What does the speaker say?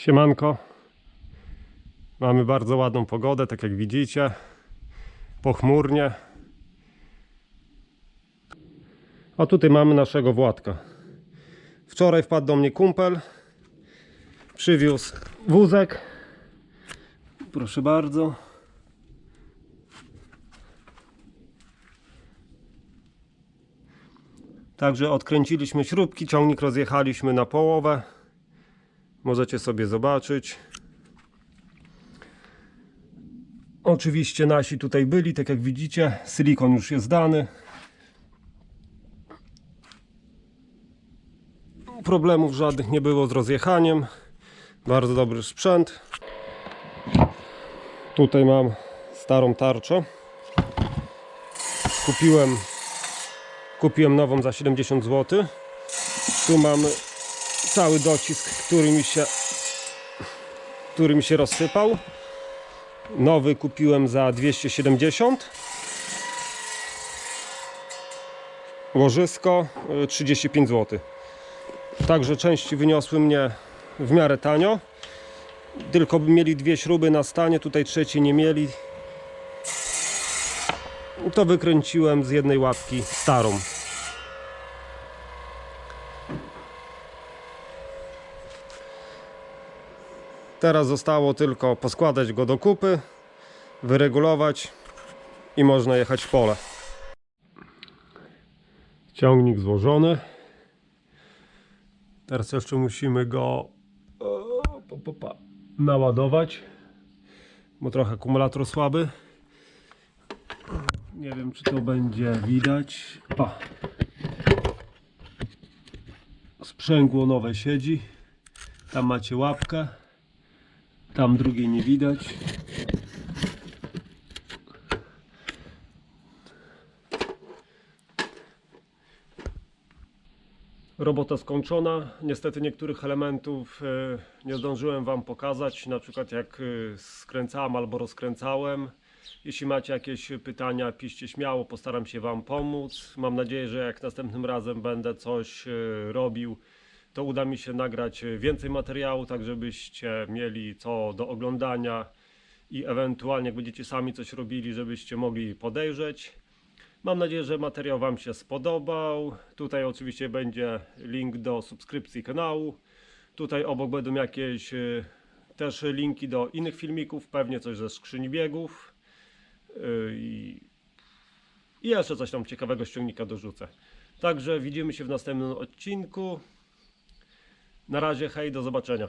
Siemanko. Mamy bardzo ładną pogodę, tak jak widzicie. Pochmurnie. A tutaj mamy naszego Władka. Wczoraj wpadł do mnie kumpel. Przywiózł wózek. Proszę bardzo. Także odkręciliśmy śrubki, ciągnik rozjechaliśmy na połowę. Możecie sobie zobaczyć. Oczywiście nasi tutaj byli, tak jak widzicie. Silikon już jest dany. Problemów żadnych nie było z rozjechaniem. Bardzo dobry sprzęt. Tutaj mam starą tarczę. Kupiłem kupiłem nową za 70 zł. Tu mamy cały docisk, który mi się który mi się rozsypał. Nowy kupiłem za 270. Łożysko y, 35 zł. Także części wyniosły mnie w miarę tanio. Tylko by mieli dwie śruby na stanie, tutaj trzeciej nie mieli. To wykręciłem z jednej łapki starą. Teraz zostało tylko poskładać go do kupy, wyregulować i można jechać w pole. Ciągnik złożony. Teraz jeszcze musimy go naładować, bo trochę akumulator słaby. Nie wiem, czy to będzie widać. O. Sprzęgło nowe siedzi. Tam macie łapkę. Tam drugiej nie widać. Robota skończona. Niestety niektórych elementów e, nie zdążyłem Wam pokazać, na przykład jak e, skręcałem albo rozkręcałem. Jeśli macie jakieś pytania, piszcie śmiało, postaram się Wam pomóc. Mam nadzieję, że jak następnym razem będę coś e, robił, to uda mi się nagrać e, więcej materiału, tak żebyście mieli co do oglądania i ewentualnie jak będziecie sami coś robili, żebyście mogli podejrzeć. Mam nadzieję, że materiał Wam się spodobał. Tutaj oczywiście będzie link do subskrypcji kanału. Tutaj obok będą jakieś y, też linki do innych filmików, pewnie coś ze skrzyni biegów. Y, I, jeszcze coś tam ciekawego z ciągnika dorzucę. Także widzimy się w następnym odcinku. Na razie, hej, do zobaczenia.